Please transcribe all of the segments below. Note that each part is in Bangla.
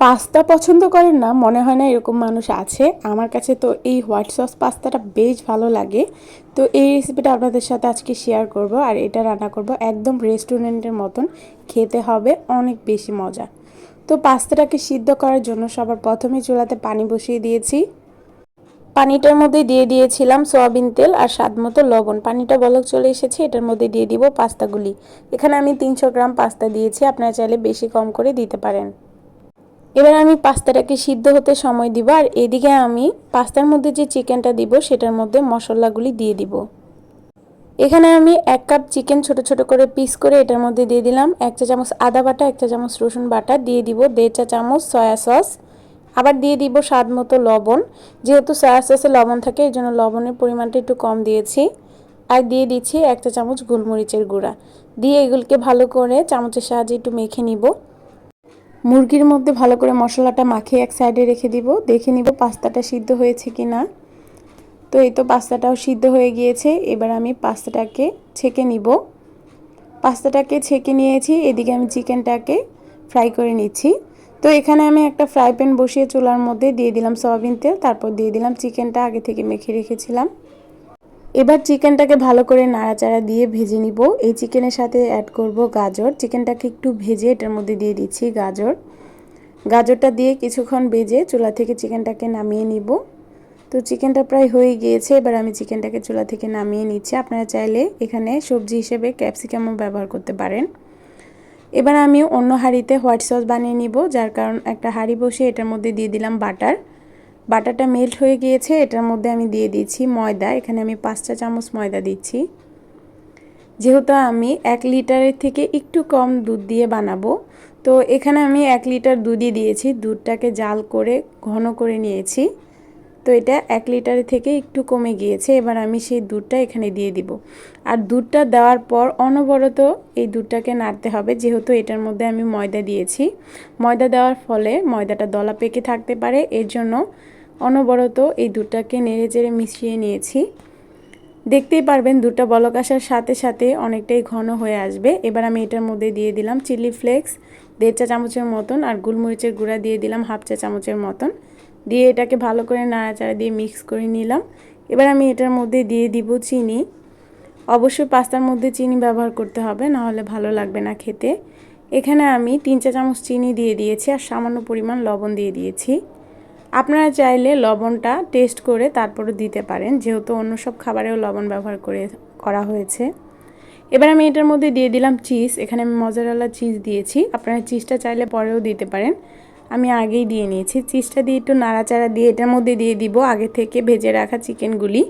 পাস্তা পছন্দ করেন না, মনে হয় না এরকম মানুষ আছে। আমার কাছে তো এই হোয়াইট সস পাস্তাটা বেশ ভালো লাগে। তো এই রেসিপিটা আপনাদের সাথে আজকে শেয়ার করব আর এটা রান্না করব একদম রেস্টুরেন্টের মতন। খেতে হবে অনেক বেশি মজা। তো পাস্তাটাকে সিদ্ধ করার জন্য সবার প্রথমে চুলাতে পানি বসিয়ে দিয়েছি। পানিটার মধ্যে দিয়ে দিয়েছিলাম সয়াবিন তেল আর স্বাদ মতো লবণ। পানিটা বলক চলে এসেছে, এটার মধ্যে দিয়ে দিব পাস্তাগুলি। এখানে আমি তিনশো গ্রাম পাস্তা দিয়েছি, আপনারা চাইলে বেশি কম করে দিতে পারেন। এবার আমি পাস্তাটাকে সিদ্ধ হতে সময় দিব, আর এদিকে আমি পাস্তার মধ্যে যে চিকেনটা দিব, সেটার মধ্যে মশলাগুলি দিয়ে দিব। এখানে আমি এক কাপ চিকেন ছোট ছোট করে পিস করে এটার মধ্যে দিয়ে দিলাম। এক চা চামচ আদা বাটা, এক চা চামচ রসুন বাটা, দিয়ে দিব দেড় চা চামচ সয়া সস। আবার দিয়ে দিব স্বাদ মতো লবণ। যেহেতু সয়া সসে লবণ থাকে, এই জন্য লবণের পরিমাণটা একটু কম দিয়েছি। আর দিয়ে দিচ্ছি এক চা চামচ গোলমরিচের গুঁড়া। দিয়ে এগুলোকে ভালো করে চামচের সাহায্যে একটু মেখে নিব। মুরগির মধ্যে ভালো করে মশলাটা মাখিয়ে এক সাইডে রেখে দিব। দেখে নিব পাস্তাটা সিদ্ধ হয়েছে কি না তো এই তো পাস্তাটাও সিদ্ধ হয়ে গিয়েছে। এবার আমি পাস্তাটাকে ছেঁকে নিব। পাস্তাটাকে ছেঁকে নিয়েছি। এদিকে আমি চিকেনটাকে ফ্রাই করে নিচ্ছি। তো এখানে আমি একটা ফ্রাই প্যান বসিয়ে চুলার মধ্যে দিয়ে দিলাম সয়াবিন তেল। তারপর দিয়ে দিলাম চিকেনটা আগে থেকে মেখে রেখেছিলাম। এবার চিকেনটাকে ভালো করে নাড়াচাড়া দিয়ে ভেজে নিব। এই চিকেনের সাথে অ্যাড করব গাজর। চিকেনটাকে একটু ভেজে এটার মধ্যে দিয়ে দিচ্ছি গাজর। গাজরটা দিয়ে কিছুক্ষণ ভেজে চুলা থেকে চিকেনটাকে নামিয়ে নিব। তো চিকেনটা প্রায় হয়ে গিয়েছে, এবার আমি চিকেনটাকে চুলা থেকে নামিয়ে নিচ্ছি। আপনারা চাইলে এখানে সবজি হিসেবে ক্যাপসিকামও ব্যবহার করতে পারেন। এবার আমি অন্য হাঁড়িতে হোয়াইট সস বানিয়ে নিব, যার কারণ একটা হাঁড়ি বসে এটার মধ্যে দিয়ে দিলাম বাটার। বাটারটা মেল্ট হয়ে গিয়েছে, এটার মধ্যে আমি দিয়ে দিচ্ছি ময়দা, এখানে আমি পাঁচটা চামচ ময়দা দিচ্ছি। যেহেতু আমি এক লিটারের থেকে একটু কম দুধ দিয়ে বানাবো, তো এখানে আমি এক লিটার দুধই দিয়েছি, দুধটাকে জাল করে, ঘন করে নিয়েছি। তো এটা এক লিটার থেকে একটু কমে গিয়েছে, এবার আমি সেই দুধটা এখানে দিয়ে দিব। আর দুধটা দেওয়ার পর অনবরত এই দুধটাকে নাড়তে হবে, যেহেতু এটার মধ্যে আমি ময়দা দিয়েছি। ময়দা দেওয়ার ফলে ময়দাটা দলা পেকে থাকতে পারে, এর জন্য অনবরত এই দুধটাকে নেড়ে চেড়ে মিশিয়ে নিয়েছি। দেখতেই পারবেন দুধটা বলক আসার সাথে সাথে অনেকটাই ঘন হয়ে আসবে। এবার আমি এটার মধ্যে দিয়ে দিলাম চিলি ফ্লেক্স, দেড় চা চামচের মতন, আর গোলমরিচের গুঁড়া দিয়ে দিলাম হাফ চা চামচের মতন। দিয়ে এটাকে ভালো করে নাড়াচাড়া দিয়ে মিক্স করে নিলাম। এবার আমি এটার মধ্যে দিয়ে দিব চিনি। অবশ্যই পাস্তার মধ্যে চিনি ব্যবহার করতে হবে নাহলে ভালো লাগবে না খেতে। এখানে আমি তিন চা চামচ চিনি দিয়ে দিয়েছি, আর সামান্য পরিমাণ লবণ দিয়ে দিয়েছি। আপনারা চাইলে লবণটা টেস্ট করে তারপরে দিতে পারেন, যেহেতু অন্য সব খাবারেও লবণ ব্যবহার করে করা হয়েছে। এবার আমি এটার মধ্যে দিয়ে দিলাম চিজ এখানে আমি মজারালা চিজ দিয়েছি। আপনারা চিজটা চাইলে পরেও দিতে পারেন। আমি আগেই দিয়ে নিয়েছি। চিজটা দিয়ে একটু নাড়াচাড়া দিয়ে এটার মধ্যে দিয়ে দিব আগে থেকে ভেজে রাখা চিকেনগুলি।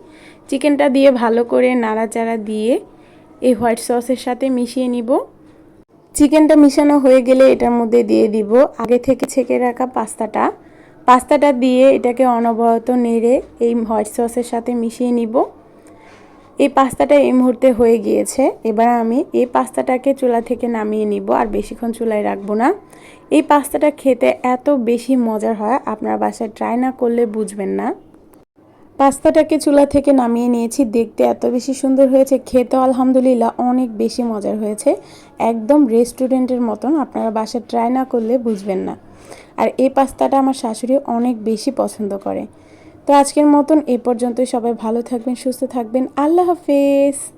চিকেনটা দিয়ে ভালো করে নাড়াচাড়া দিয়ে এই হোয়াইট সসের সাথে মিশিয়ে নিব। চিকেনটা মিশানো হয়ে গেলে এটার মধ্যে দিয়ে দিব আগে থেকে ছেঁকে রাখা পাস্তাটা। পাস্তাটা দিয়ে এটাকে অনবরত নেড়ে এই হোয়াইট সসের সাথে মিশিয়ে নিব। এই পাস্তাটা এই মুহূর্তে হয়ে গিয়েছে। এবার আমি এই পাস্তাটাকে চুলা থেকে নামিয়ে নিব, আর বেশিক্ষণ চুলায় রাখব না। এই পাস্তাটা খেতে এত বেশি মজার হয়, আপনার বাসায় ট্রাই না করলে বুঝবেন না। পাস্তাটাকে চুলা থেকে নামিয়ে নিয়েছি, দেখতে এত বেশি সুন্দর হয়েছে খেতে আলহামদুলিল্লাহ অনেক বেশি মজার হয়েছে। একদম রেস্টুরেন্টের মতন, আপনারা বাসায় ট্রাই না করলে বুঝবেন না। আর এই পাস্তাটা আমার শাশুড়ি অনেক বেশি পছন্দ করে। তো আজকের মতন এ পর্যন্তই। সবাই ভালো থাকবেন, সুস্থ থাকবেন। আল্লাহ হাফেজ।